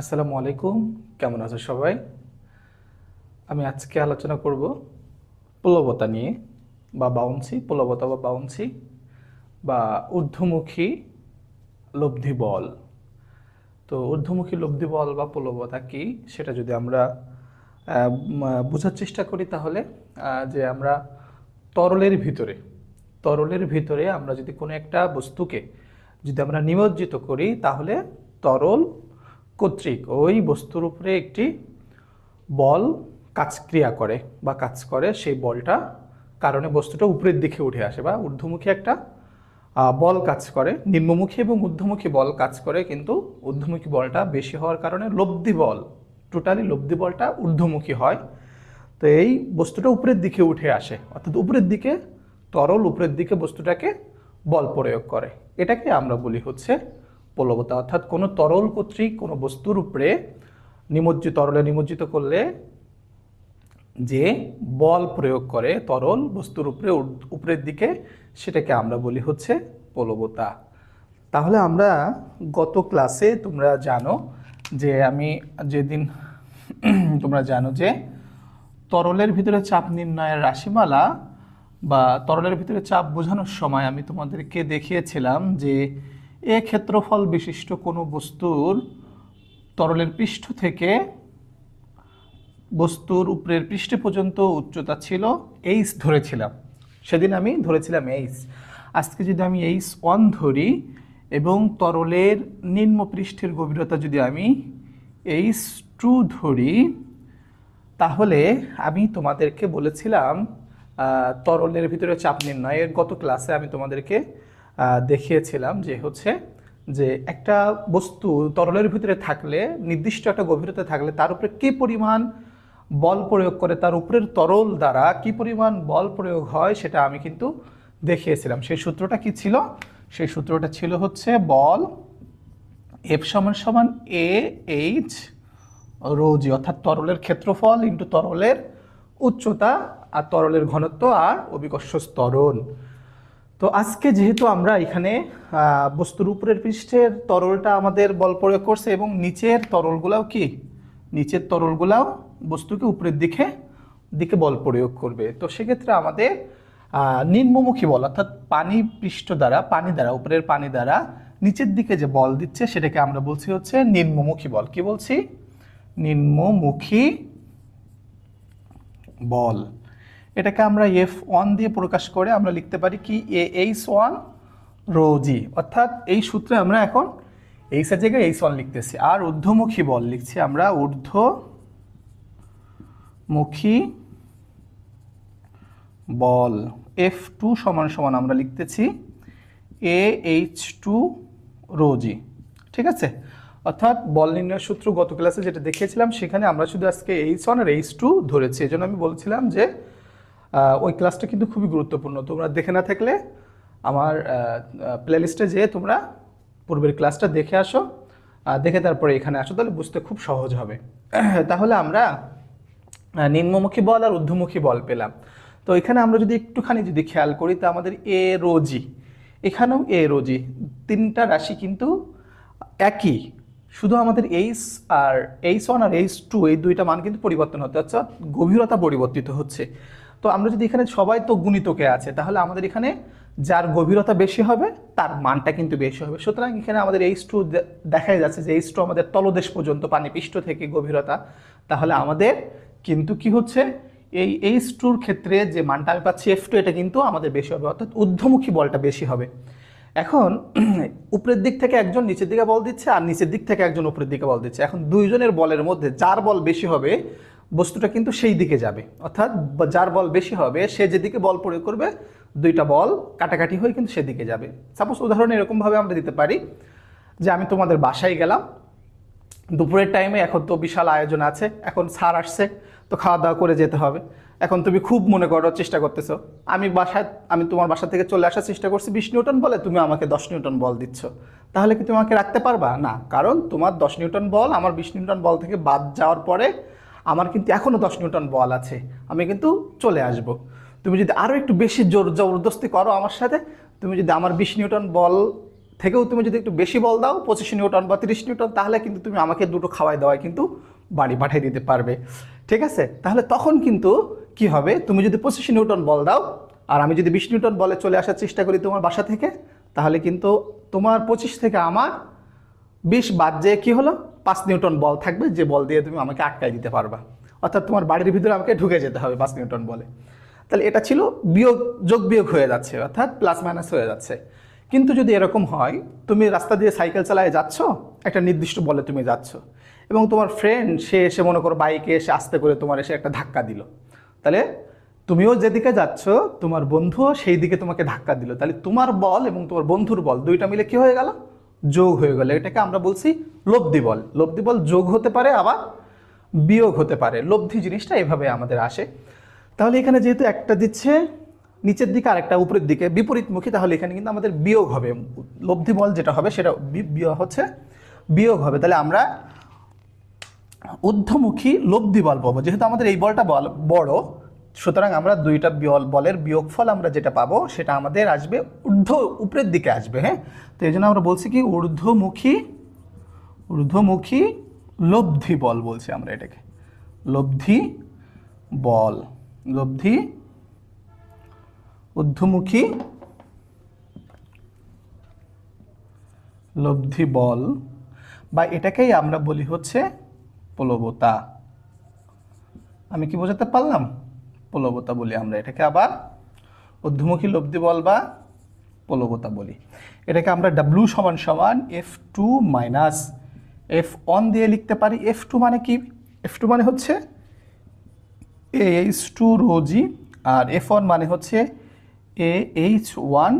আসসালামু আলাইকুম। কেমন আছো সবাই? আমি আজকে আলোচনা করব প্লবতা নিয়ে বা বাউন্সি, প্লবতা বা বাউন্সি বা ঊর্ধ্বমুখী লব্ধি বল। তো ঊর্ধ্বমুখী লব্ধি বল বা প্লবতা কি সেটা যদি আমরা বোঝার চেষ্টা করি তাহলে যে আমরা তরলের ভিতরে তরলের ভিতরে আমরা যদি কোনো একটা বস্তুকে যদি আমরা নিমজ্জিত করি তাহলে তরল কর্তৃক ওই বস্তুর উপরে একটি বল কাজ ক্রিয়া করে বা কাজ করে, সেই বলটা কারণে বস্তুটা উপরের দিকে উঠে আসে বা ঊর্ধ্বমুখী একটা বল কাজ করে, নিম্নমুখী এবং ঊর্ধ্বমুখী বল কাজ করে, কিন্তু ঊর্ধ্বমুখী বলটা বেশি হওয়ার কারণে লব্ধি বল, টোটালি লব্ধি বলটা ঊর্ধ্বমুখী হয়। তো এই বস্তুটা উপরের দিকে উঠে আসে, অর্থাৎ উপরের দিকে তরল, উপরের দিকে বস্তুটাকে বল প্রয়োগ করে। এটাকে আমরা বলি হচ্ছে প্লবতা অর্থাৎ কোনো তরল কর্তৃক, কোনো বস্তুর উপরে নিমজ্জিত তরলে নিমজ্জিত করলে যে বল প্রয়োগ করে, তরল বস্তুর উপরে, উপরের দিকে, সেটাকে আমরা বলি হচ্ছে প্লবতা তাহলে আমরা গত ক্লাসে তোমরা জানো যে আমি যেদিন, তোমরা জানো যে তরলের ভিতরে চাপ নির্ণয়ের রাশিমালা বা তরলের ভিতরে চাপ বোঝানোর সময় আমি তোমাদেরকে দেখিয়েছিলাম যে এ ক্ষেত্রফল বিশিষ্ট কোনো বস্তুর তরলের পৃষ্ঠ থেকে বস্তুর উপরের পৃষ্ঠে পর্যন্ত উচ্চতা ছিল এইচ ধরেছিলাম। সেদিন আমি ধরেছিলাম এইচ আজকে যদি আমি এইচ ওয়ান ধরি এবং তরলের নিম্ন পৃষ্ঠের গভীরতা যদি আমি এইচ টু ধরি, তাহলে আমি তোমাদেরকে বলেছিলাম তরলের ভিতরে চাপ নির্ণয়ের গত ক্লাসে আমি তোমাদেরকে দেখিয়েছিলাম যে হচ্ছে যে একটা বস্তু তরলের ভিতরে থাকলে, নির্দিষ্ট একটা গভীরতা থাকলে তার উপরে কী পরিমাণ বল প্রয়োগ করে, তার উপরের তরল দ্বারা কি পরিমাণ বল প্রয়োগ হয় সেটা আমি কিন্তু দেখিয়েছিলাম। সেই সূত্রটা কি ছিল? সেই সূত্রটা ছিল হচ্ছে বল এফ সমান সমান এ এইচ রোজি অর্থাৎ তরলের ক্ষেত্রফল ইন্টু তরলের উচ্চতা আর তরলের ঘনত্ব আর অভিকর্ষ স্তরণ তো আজকে যেহেতু আমরা এখানে বস্তুর উপরের পৃষ্ঠের তরলটা আমাদের বল প্রয়োগ করছে এবং নিচের তরলগুলাও কি? নিচের তরলগুলাও বস্তুকে উপরের দিকে দিকে বল প্রয়োগ করবে। তো সেক্ষেত্রে আমাদের নিম্নমুখী বল, অর্থাৎ পানি পৃষ্ঠ দ্বারা, পানি দ্বারা, উপরের পানি দ্বারা নিচের দিকে যে বল দিচ্ছে সেটাকে আমরা বলছি হচ্ছে নিম্নমুখী বল। কি বলছি? নিম্নমুখী বল। এটাকে আমরা এফ ওয়ান দিয়ে প্রকাশ করে আমরা লিখতে পারি কি A H one rho G অর্থাৎ এই সূত্রে আমরা এখন এইচের জায়গায় এইচ ওয়ান লিখতেছি। আর ঊর্ধ্বমুখী বল লিখছি আমরা ঊর্ধ্বমুখী বল। এফ টু সমান সমান আমরা লিখতেছি A H two rho G ঠিক আছে? অর্থাৎ বল নির্ণয়ের সূত্র গত ক্লাসে যেটা দেখিয়েছিলাম, সেখানে আমরা শুধু আজকে এইচ ওয়ান আর এইচ টু ধরেছি। এই জন্য আমি বলছিলাম যে ওই ক্লাসটা কিন্তু খুবই গুরুত্বপূর্ণ। তোমরা দেখে না থাকলে আমার প্লেলিস্টে যেয়ে তোমরা পূর্বের ক্লাসটা দেখে আসো। দেখে তারপরে এখানে আসো, তাহলে বুঝতে খুব সহজ হবে। তাহলে আমরা নিম্নমুখী বল আর ঊর্ধ্বমুখী বল পেলাম। তো এখানে আমরা যদি একটুখানি যদি খেয়াল করি, তো আমাদের এ রোজি, এখানেও এ রোজি, তিনটা রাশি কিন্তু একই। শুধু আমাদের এইচ আর এইচ ওয়ান আর এইচ টু এই দুইটা মান কিন্তু পরিবর্তন হতে অর্থাৎ গভীরতা পরিবর্তিত হচ্ছে। তো আমরা যদি এখানে সবাই তো গুণিতকে আছে, তাহলে আমাদের এখানে যার গভীরতা বেশি হবে, তার মানটা কিন্তু বেশি হবে। সুতরাং এখানে আমাদের এইচ টু দেখাই যাচ্ছে যে এইচ টু আমাদের তলদেশ পর্যন্ত পানি পৃষ্ঠ থেকে গভীরতা। তাহলে আমাদের কিন্তু কি হচ্ছে? এই এইচ টুর ক্ষেত্রে যে মানটা আমি পাচ্ছি এফ টু এটা কিন্তু আমাদের বেশি হবে, অর্থাৎ ঊর্ধ্বমুখী বলটা বেশি হবে। এখন উপরের দিক থেকে একজন নিচের দিকে বল দিচ্ছে, আর নিচের দিক থেকে একজন উপরের দিকে বল দিচ্ছে। এখন দুইজনের বলের মধ্যে যার বল বেশি হবে বস্তুটা কিন্তু সেই দিকে যাবে। অর্থাৎ যার বল বেশি হবে, সে যেদিকে বল প্রয়োগ করবে, দুইটা বল কাটাকাটি হয়ে কিন্তু সেদিকে যাবে। সাপোজ উদাহরণ এরকমভাবে আমরা দিতে পারি যে আমি তোমাদের বাসায় গেলাম, দুপুরের টাইমে এখন তো বিশাল আয়োজন আছে, এখন সার আসছে, তো খাওয়া দাওয়া করে যেতে হবে। এখন তুমি খুব মনে করো চেষ্টা করতেছো, আমি বাসায়, আমি তোমার বাসা থেকে চলে আসার চেষ্টা করছি, বিশ নিউটন বলে তুমি আমাকে দশ নিউটন বল দিচ্ছ। তাহলে কি তোমাকে রাখতে পারবা? না, কারণ তোমার দশ নিউটন বল, আমার বিশ নিউটন বল থেকে বাদ যাওয়ার পরে আমার কিন্তু এখনও দশ নিউটন বল আছে, আমি কিন্তু চলে আসব। তুমি যদি আরও একটু বেশি জোর জবরদস্তি করো আমার সাথে, তুমি যদি আমার বিশ নিউটন বল থেকেও তুমি যদি একটু বেশি বল দাও, পঁচিশ নিউটন বা তিরিশ নিউটন, তাহলে কিন্তু তুমি আমাকে দুটো খাওয়াই দেওয়ায় কিন্তু বাড়ি পাঠিয়ে দিতে পারবে। ঠিক আছে? তাহলে তখন কিন্তু কি হবে? তুমি যদি পঁচিশ নিউটন বল দাও, আর আমি যদি বিশ নিউটন বলে চলে আসার চেষ্টা করি তোমার বাসা থেকে, তাহলে কিন্তু তোমার পঁচিশ থেকে আমার বিশ বাদ যেয়ে কী হলো? পাঁচ নিউটন বল থাকবে, যে বল দিয়ে তুমি আমাকে আটকায় দিতে পারবা। অর্থাৎ তোমার বাড়ির ভিতরে আমাকে ঢুকে যেতে হবে পাঁচ নিউটন বলে। তাহলে এটা ছিল বিয়োগ, যোগ বিয়োগ হয়ে যাচ্ছে, অর্থাৎ প্লাস মাইনাস হয়ে যাচ্ছে। কিন্তু যদি এরকম হয়, তুমি রাস্তা দিয়ে সাইকেল চালায় যাচ্ছ, একটা নির্দিষ্ট বলে তুমি যাচ্ছ, এবং তোমার ফ্রেন্ড সে এসে মনে করো বাইকে এসে আস্তে করে তোমার এসে একটা ধাক্কা দিল। তাহলে তুমিও যেদিকে যাচ্ছ, তোমার বন্ধুও সেই দিকে তোমাকে ধাক্কা দিল। তাহলে তোমার বল এবং তোমার বন্ধুর বল, দুইটা মিলে কি হয়ে গেল? যোগ হয়ে গেল। এটাকে আমরা বলছি লব্ধি বল। লব্ধি বল যোগ হতে পারে, আবার বিয়োগ হতে পারে। লব্ধি জিনিসটা এভাবে আমাদের আসে। তাহলে এখানে যেহেতু একটা দিচ্ছে, নিচের দিকে আর একটা উপরের দিকে, বিপরীতমুখী, তাহলে এখানে কিন্তু আমাদের বিয়োগ হবে। লব্ধি বল যেটা হবে, সেটা হচ্ছে বিয়োগ হবে। তাহলে আমরা ঊর্ধ্বমুখী লব্ধি বল পাবো। যেহেতু আমাদের এই বলটা বল বড় সুতরাং আমরা দুইটা বল বলের বিয়োগফল আমরা যেটা পাবো, সেটা আমাদের আসবে ঊর্ধ্ব উপরের দিকে আসবে হ্যাঁ? তো এই জন্য আমরা বলছি কি, ঊর্ধ্বমুখী ঊর্ধ্বমুখী লব্ধি বল বলছি আমরা এটাকে। লব্ধি বল, লব্ধি ঊর্ধ্বমুখী, লব্ধি বল, বা এটাকেই আমরা বলি হচ্ছে প্লবতা আমি কি বোঝাতে পারলাম? প্লবতা বলি আমরা। এটাকে আবার ঊর্ধ্বমুখী লব্ধি বল বা প্লবতা বলি। এটাকে আমরা ডাব্লু সমান সমান F two minus F one দিয়ে লিখতে পারি। এফ টু মানে কি? এফ টু মানে হচ্ছে A H two rho g R F one মানে হচ্ছে এ এইচ ওয়ান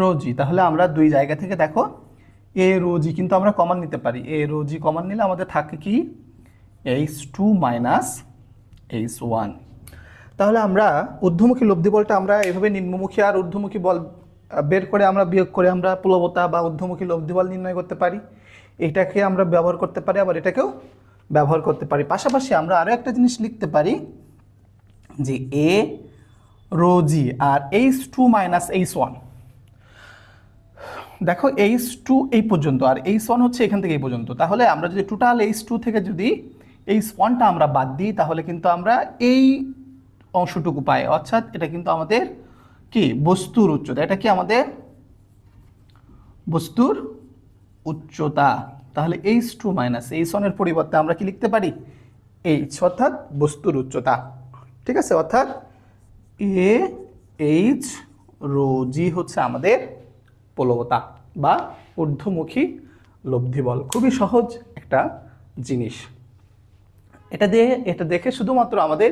রোজি তাহলে আমরা দুই জায়গা থেকে দেখো এ রোজি কিন্তু আমরা কমন নিতে পারি। এ রোজি কমন নিলে আমাদের থাকে কি? H two minus H one তাহলে আমরা ঊর্ধ্বমুখী লব্ধি বলটা আমরা এভাবে নিম্নমুখী আর ঊর্ধ্বমুখী বল বের করে আমরা বিয়োগ করে আমরা প্লবতা বা ঊর্ধ্বমুখী লব্ধি বল নির্ণয় করতে পারি। এটাকে আমরা ব্যবহার করতে পারি, আবার এটাকেও ব্যবহার করতে পারি। পাশাপাশি আমরা আরও একটা জিনিস লিখতে পারি যে A rho g R H two minus H one দেখো এইচ টু এই পর্যন্ত আর এইচ ওয়ান হচ্ছে এখান থেকে এই পর্যন্ত। তাহলে আমরা যদি টোটাল এইচ টু থেকে যদি এইচ ওয়ানটা আমরা বাদ দিই, তাহলে কিন্তু আমরা এই অংশটুকু পাই অর্থাৎ এটা কিন্তু আমাদের কি? বস্তুর উচ্চতা। এটা কি আমাদের? বস্তুর উচ্চতা। তাহলে এইচ টু মাইনাস এইচ ওয়ানের পরিবর্তে আমরা কি লিখতে পারি? এইচ অর্থাৎ বস্তুর উচ্চতা। ঠিক আছে? অর্থাৎ এ এইচ রো জি হচ্ছে আমাদের প্লবতা বা ঊর্ধ্বমুখী লব্ধি বল খুবই সহজ একটা জিনিস। এটা দিয়ে, এটা দেখে শুধুমাত্র আমাদের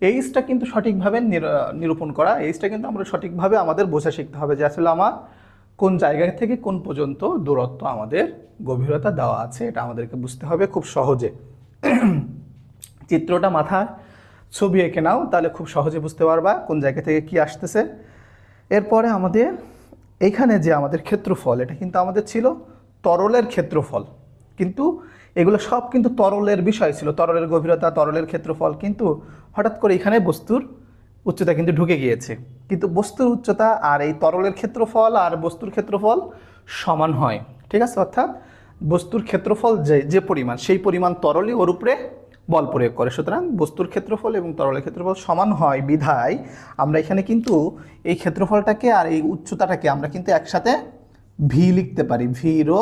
এইচটা কিন্তু সঠিকভাবে নির- নিরূপণ করা, এইচটা কিন্তু আমরা সঠিকভাবে আমাদের বোঝা শিখতে হবে যে আসলে আমার কোন জায়গা থেকে কোন পর্যন্ত দূরত্ব আমাদের গভীরতা দেওয়া আছে, এটা আমাদেরকে বুঝতে হবে খুব সহজে। চিত্রটা মাথায় ছবি এঁকে নাও, তাহলে খুব সহজে বুঝতে পারবা কোন জায়গা থেকে কি আসতেছে। এরপরে আমাদের এইখানে যে আমাদের ক্ষেত্রফল, এটা কিন্তু আমাদের ছিল তরলের ক্ষেত্রফল। কিন্তু এগুলো সব কিন্তু তরলের বিষয় ছিল, তরলের গভীরতা, তরলের ক্ষেত্রফল, কিন্তু হঠাৎ করে এখানে বস্তুর উচ্চতা কিন্তু ঢুকে গিয়েছে। কিন্তু বস্তুর উচ্চতা আর এই তরলের ক্ষেত্রফল আর বস্তুর ক্ষেত্রফল সমান হয়। ঠিক আছে? অর্থাৎ বস্তুর ক্ষেত্রফল যে যে পরিমাণ, সেই পরিমাণ তরলই ওর উপরে বল প্রয়োগ করে। সুতরাং বস্তুর ক্ষেত্রফল এবং তরলের ক্ষেত্রফল সমান হয় বিধায় আমরা এখানে কিন্তু এই ক্ষেত্রফলটাকে আর এই উচ্চতাটাকে আমরা কিন্তু একসাথে ভি লিখতে পারি। ভিরো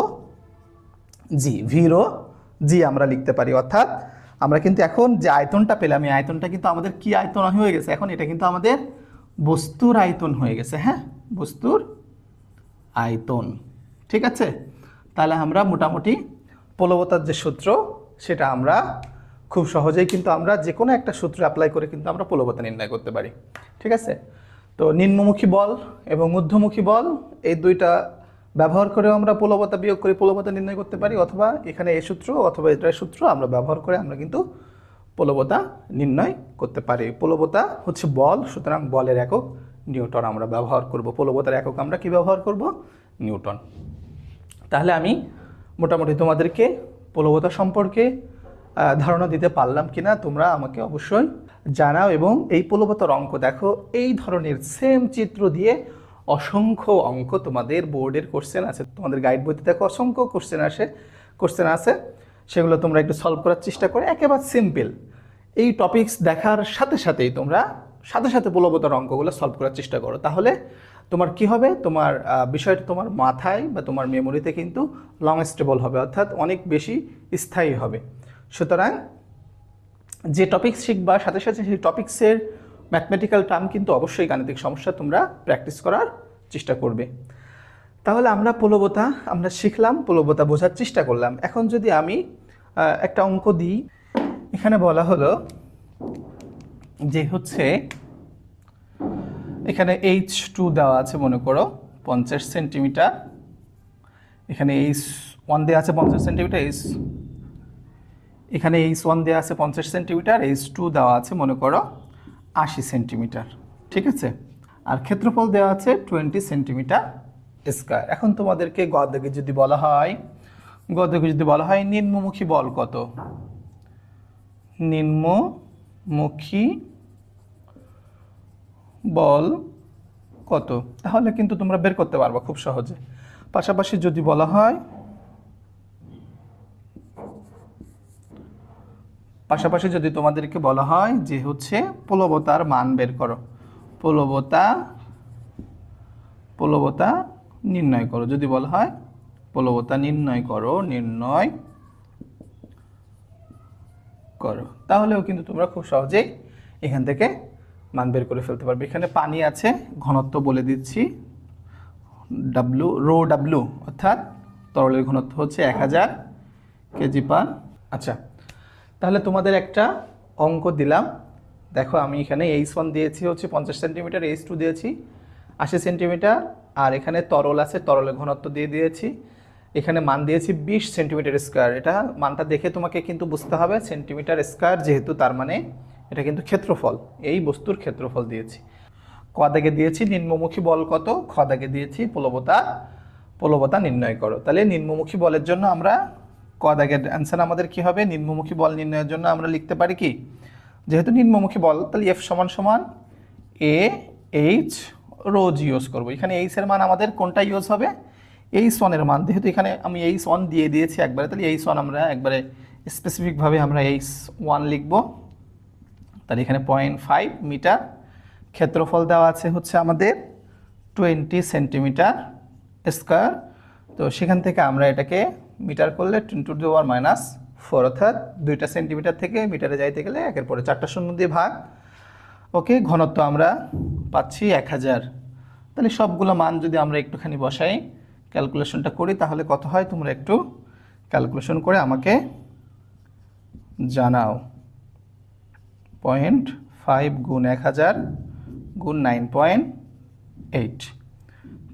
জি ভিরো জি আমরা লিখতে পারি। অর্থাৎ আমরা কিন্তু এখন যে আয়তনটা পেলাম, এই আয়তনটা কিন্তু আমাদের কি আয়তন হয়ে গেছে? এখন এটা কিন্তু আমাদের বস্তুর আয়তন হয়ে গেছে হ্যাঁ? বস্তুর আয়তন, ঠিক আছে? তাহলে আমরা মোটামুটি প্লবতার যে সূত্র, সেটা আমরা খুব সহজেই কিন্তু আমরা যে কোনো একটা সূত্র অ্যাপ্লাই করে কিন্তু আমরা প্লবতা নির্ণয় করতে পারি, ঠিক আছে? তো নিম্নমুখী বল এবং ঊর্ধ্বমুখী বল, এই দুইটা ব্যবহার করেও আমরা প্লবতা বিয়োগ করে প্লবতা নির্ণয় করতে পারি, অথবা এখানে এ সূত্র অথবা এটার সূত্র আমরা ব্যবহার করে আমরা কিন্তু প্লবতা নির্ণয় করতে পারি। প্লবতা হচ্ছে বল, সুতরাং বলের একক নিউটন আমরা ব্যবহার করব। প্লবতার একক আমরা কি ব্যবহার করব? নিউটন। তাহলে আমি মোটামুটি তোমাদেরকে প্লবতা সম্পর্কে ধারণা দিতে পারলাম কিনা তোমরা আমাকে অবশ্যই জানাও, এবং এই প্লবতার অঙ্ক দেখো, এই ধরনের সেম চিত্র দিয়ে অসংখ্য অঙ্ক তোমাদের বোর্ডের কোশ্চেন আছে। তোমাদের গাইড বইতে দেখো অসংখ্য কোশ্চেন আসে কোশ্চেন আছে। সেগুলো তোমরা একটু সলভ করার চেষ্টা করে। একেবারে সিম্পল এই টপিকস দেখার সাথে সাথেই তোমরা সাথে সাথে বলবতার অঙ্কগুলো সলভ করার চেষ্টা করো। তাহলে তোমার কি হবে? তোমার বিষয়টা তোমার মাথায় বা তোমার মেমোরিতে কিন্তু লং স্টেবল হবে, অর্থাৎ অনেক বেশি স্থায়ী হবে। সুতরাং যে টপিকস শিখবা, সাথে সাথে সেই টপিক্সের ম্যাথমেটিক্যাল টার্ম কিন্তু অবশ্যই গাণিতিক সমস্যা তোমরা প্র্যাকটিস করার চেষ্টা করবে। তাহলে আমরা প্রলবতা, আমরা শিখলাম, প্রলবতা বোঝার চেষ্টা করলাম। এখন যদি আমি একটা অঙ্ক দিই, এখানে বলা হলো যে হচ্ছে, এখানে এইচ টু দেওয়া আছে মনে করো, পঞ্চাশ সেন্টিমিটার। এখানে এইচ ওয়ান দেওয়া আছে পঞ্চাশ সেন্টিমিটার এইচ এখানে এইচ ওয়ান দেওয়া আছে পঞ্চাশ সেন্টিমিটার এইচ টু দেওয়া আছে মনে করো আশি সেন্টিমিটার, ঠিক আছে? আর ক্ষেত্রফল দেওয়া আছে টোয়েন্টি সেন্টিমিটার স্কোয়ার। এখন তোমাদেরকে গদকে যদি বলা হয় গদকে যদি বলা হয়, নিম্নমুখী বল কত? নিম্নমুখী বল কত? তাহলে কিন্তু তোমরা বের করতে পারবা খুব সহজে। পাশাপাশি যদি বলা হয় পাশাপাশি যদি তোমাদেরকে বলা হয় যে হচ্ছে প্রলবতার মান বের করো প্রলবতা প্রলবতা নির্ণয় করো। যদি বলা হয় প্রলবতা নির্ণয় করো নির্ণয় করো, তাহলেও কিন্তু তোমরা খুব সহজেই এখান থেকে মান বের করে ফেলতে পারবে। এখানে পানি আছে, ঘনত্ব বলে দিচ্ছি। ডাব্লু রো ডাব্লু অর্থাৎ তরলের ঘনত্ব হচ্ছে এক হাজার কেজি পার। আচ্ছা তাহলে তোমাদের একটা অঙ্ক দিলাম। দেখো, আমি এখানে এইচ ওয়ান দিয়েছি হচ্ছে পঞ্চাশ সেন্টিমিটার এইচ টু দিয়েছি আশি সেন্টিমিটার, আর এখানে তরল আছে তরলের ঘনত্ব দিয়ে দিয়েছি। এখানে মান দিয়েছি বিশ সেন্টিমিটার স্কোয়ার। এটা মানটা দেখে তোমাকে কিন্তু বুঝতে হবে, সেন্টিমিটার স্কোয়ার যেহেতু তার মানে এটা কিন্তু ক্ষেত্রফল। এই বস্তুর ক্ষেত্রফল দিয়েছি। ক দাগে দিয়েছি, নিম্নমুখী বল কত? খ দাগে দিয়েছি, প্রলবতা প্রলবতা নির্ণয় করো। তাহলে নিম্নমুখী বলের জন্য আমরা ক দাগের অ্যান্সার আমাদের কি হবে? নিম্নমুখী বল নির্ণয়ের জন্য আমরা লিখতে পারি কি? যেহেতু নিম্নমুখী বল, তাহলে এফ সমান সমান এ এইচ রোজ ইউজ করব। এখানে এইচ এর মান আমাদের কোনটা ইউজ হবে? এইচ ওয়ানের মান। যেহেতু এখানে আমি এইচ ওয়ান দিয়ে দিয়েছি একবারে, তাহলে এইচ ওয়ান আমরা একবারে স্পেসিফিকভাবে আমরা এইচ ওয়ান লিখব। তাহলে এখানে পয়েন্ট ফাইভ মিটার। ক্ষেত্রফল দেওয়া আছে হচ্ছে আমাদের টোয়েন্টি সেন্টিমিটার স্কোয়ার তো সেখান থেকে আমরা এটাকে মিটার করলে two two power minus four, অর্থাৎ দুইটা সেন্টিমিটার থেকে মিটারে যাইতে গেলে একের পরে চারটা শূন্য দিয়ে ভাগ। ওকে, ঘনত্ব আমরা পাচ্ছি এক হাজার। তাহলে সবগুলো মান যদি আমরা একটুখানি বসাই, ক্যালকুলেশনটা করি, তাহলে কত হয়? তোমরা একটু ক্যালকুলেশন করে আমাকে জানাও। পয়েন্ট ফাইভ গুণ এক হাজার গুণ নাইন পয়েন্ট এইট।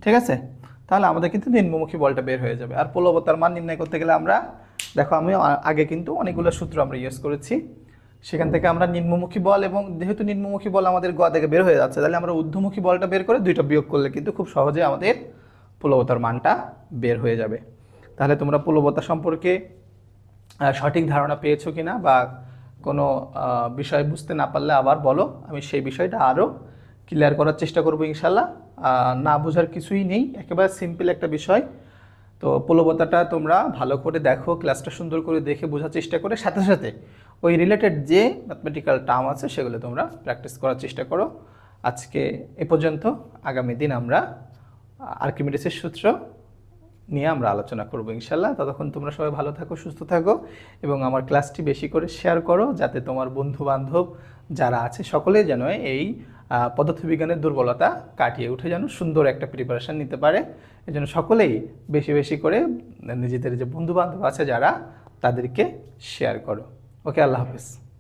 ঠিক আছে? তাহলে আমাদের কিন্তু নিম্নমুখী বলটা বের হয়ে যাবে। আর প্রলবতার মান নির্ণয় করতে গেলে আমরা, দেখো আমি আগে কিন্তু অনেকগুলো সূত্র আমরা ইউজ করেছি। সেখান থেকে আমরা নিম্নমুখী বল এবং যেহেতু নিম্নমুখী বল আমাদের গোয়া থেকে বের হয়ে যাচ্ছে, তাহলে আমরা ঊর্ধ্বমুখী বলটা বের করে দুইটা বিয়োগ করলে কিন্তু খুব সহজে আমাদের প্রলবতার মানটা বের হয়ে যাবে। তাহলে তোমরা প্রলবতা সম্পর্কে সঠিক ধারণা পেয়েছ কিনা বা কোনো বিষয় বুঝতে না পারলে আবার বলো, আমি সেই বিষয়টা আরও ক্লিয়ার করার চেষ্টা করব ইনশাল্লাহ। না বোঝার কিছুই নেই, একেবারে সিম্পল একটা বিষয়। তো প্রলবতাটা তোমরা ভালো করে দেখো ক্লাসটা সুন্দর করে দেখে বোঝার চেষ্টা করে। সাথে সাথে ওই রিলেটেড যে ম্যাথমেটিক্যাল টার্ম আছে, সেগুলো তোমরা প্র্যাকটিস করার চেষ্টা করো। আজকে এ পর্যন্ত, আগামী দিন আমরা আর্কিমিডিসের সূত্র নিয়ে আমরা আলোচনা করব ইনশাল্লাহ। ততক্ষণ তোমরা সবাই ভালো থাকো, সুস্থ থাকো এবং আমার ক্লাসটি বেশি করে শেয়ার করো, যাতে তোমার বন্ধু বান্ধব যারা আছে, সকলে যেন এই পদার্থবিজ্ঞানের দুর্বলতা কাটিয়ে উঠে যেন সুন্দর একটা প্রিপারেশান নিতে পারে। এই জন্য সকলেই বেশি বেশি করে নিজেদের যে বন্ধুবান্ধব আছে যারা, তাদেরকে শেয়ার করো। ওকে, আল্লাহ হাফিজ।